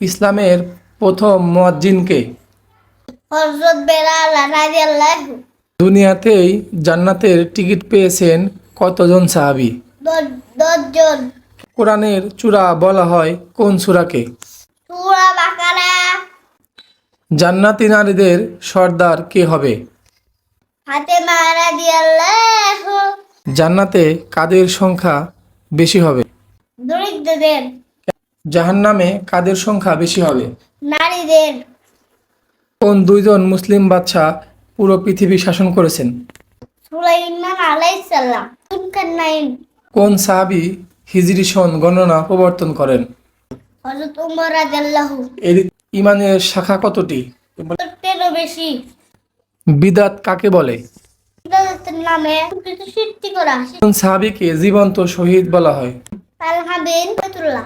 ইসলামের প্রথম মুয়াজ্জিনকে। রাদিয়াল্লাহু দুনিয়াতেই জান্নাতের টিকিট পেয়েছেন কতজন সাহাবি? দশজন। কোরআনের চূড়া বলা হয় কোন সূরাকে সূরা জান্নাতি নারীদের সর্দার কে হবে? জান্নাতে কাদের সংখ্যা বেশি হবে? দরিদ্রদের। জাহান্নামে কাদের সংখ্যা বেশি হবে? নারীদের। কোন দুইজন মুসলিম বাদশাহ পুরো পৃথিবী শাসন করেছেন? সুলাইমান কোন সাহাবি হিজরি সন গণনা প্রবর্তন করেন? হযরত উমর রাদিয়াল্লাহু এর ইমানের শাখা কতটি? বেশি। বিদাত কাকে বলে? নামে কিছু সৃষ্টি করা। কোন সাহাবিকে জীবন্ত শহীদ বলা হয়? ফতুল্লাহ